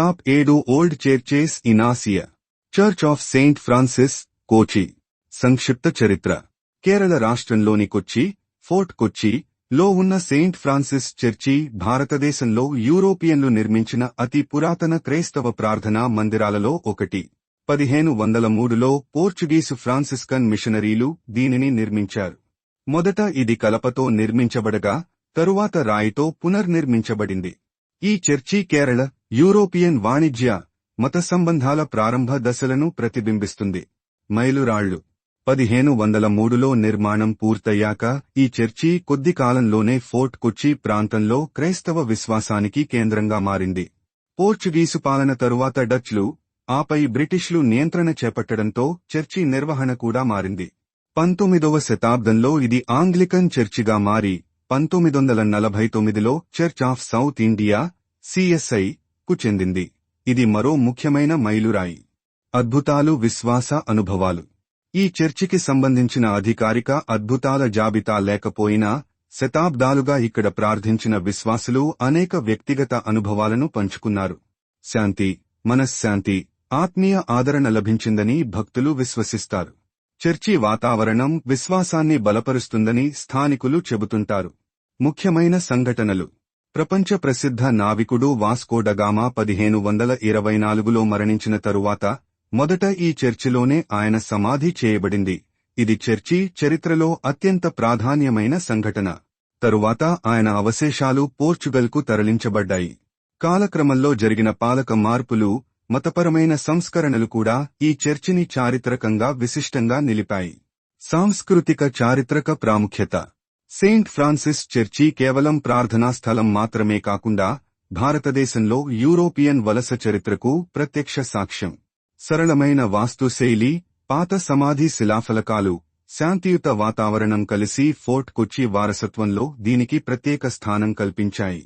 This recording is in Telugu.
టాప్ ఏడు old churches in Asia church of saint Francis Kochi సంక్షిప్త చరిత్ర కేరళ రాష్ట్రంలోని కొచ్చి ఫోర్ట్ కొచ్చి లో ఉన్న సెయింట్ ఫ్రాన్సిస్ చర్చి భారతదేశంలో యూరోపియన్లు నిర్మించిన అతి పురాతన క్రైస్తవ ప్రార్థనా మందిరాలలో ఒకటి పదిహేను వందల మూడులో పోర్చుగీసు ఫ్రాన్సిస్కన్ మిషనరీలు దీనిని నిర్మించారు మొదట ఇది కలపతో నిర్మించబడగా తరువాత రాయితో పునర్నిర్మించబడింది ఈ చర్చి కేరళ యూరోపియన్ వాణిజ్య మత సంబంధాల ప్రారంభ దశలను ప్రతిబింబిస్తుంది. మైలురాళ్ళు పదిహేను వందల మూడులో నిర్మాణం పూర్తయ్యాక ఈ చర్చి కొద్ది కాలంలోనే ఫోర్ట్ కొచ్చి ప్రాంతంలో క్రైస్తవ విశ్వాసానికి కేంద్రంగా మారింది. పోర్చుగీసు పాలన తరువాత డచ్లు ఆపై బ్రిటిష్లు నియంత్రణ చేపట్టడంతో చర్చి నిర్వహణ కూడా మారింది. పంతొమ్మిదవ శతాబ్దంలో ఇది ఆంగ్లికన్ చర్చిగా మారి పంతొమ్మిది వందల నలభై తొమ్మిదిలో church of south India CSI కు చెందింది. ఇది మరో ముఖ్యమైన మైలురాయి. అద్భుతాలు విశ్వాస అనుభవాలు. ఈ చర్చికి సంబంధించిన అధికారిక అద్భుతాల జాబితా లేకపోయినా శతాబ్దాలుగా ఇక్కడ ప్రార్థించిన విశ్వాసులు అనేక వ్యక్తిగత అనుభవాలను పంచుకున్నారు. శాంతి మనశ్శాంతి ఆత్మీయ ఆదరణ లభించిందని భక్తులు విశ్వసిస్తారు. చర్చి వాతావరణం విశ్వాసాన్ని బలపరుస్తుందని స్థానికులు చెబుతుంటారు. ముఖ్యమైన సంఘటనలు. ప్రపంచ ప్రసిద్ధ నావికుడు వాస్కోడగామా పదిహేను వందల ఇరవై నాలుగులో మరణించిన తరువాత మొదట ఈ చర్చిలోనే ఆయన సమాధి చేయబడింది. ఇది చర్చి చరిత్రలో అత్యంత ప్రాధాన్యమైన సంఘటన. తరువాత ఆయన అవశేషాలు పోర్చుగల్కు తరలించబడ్డాయి. కాలక్రమంలో జరిగిన పాలక మార్పులు మతపరమైన సంస్కరణలు కూడా ఈ చర్చిని చారిత్రకంగా విశిష్టంగా నిలిపాయి. సాంస్కృతిక చారిత్రక ప్రాముఖ్యత సెయింట్ ఫ్రాన్సిస్ చర్చి కేవలం ప్రార్థనా స్థలం మాత్రమే కాకుండా భారతదేశంలో యూరోపియన్ వలస చరిత్రకు ప్రత్యక్ష సాక్ష్యం. సరళమైన వాస్తుశైలి పాత సమాధి శిలాఫలకాలు శాంతియుత వాతావరణం కలిసి ఫోర్ట్ కొచ్చి వారసత్వంలో దీనికి ప్రత్యేక స్థానం కల్పించాయి.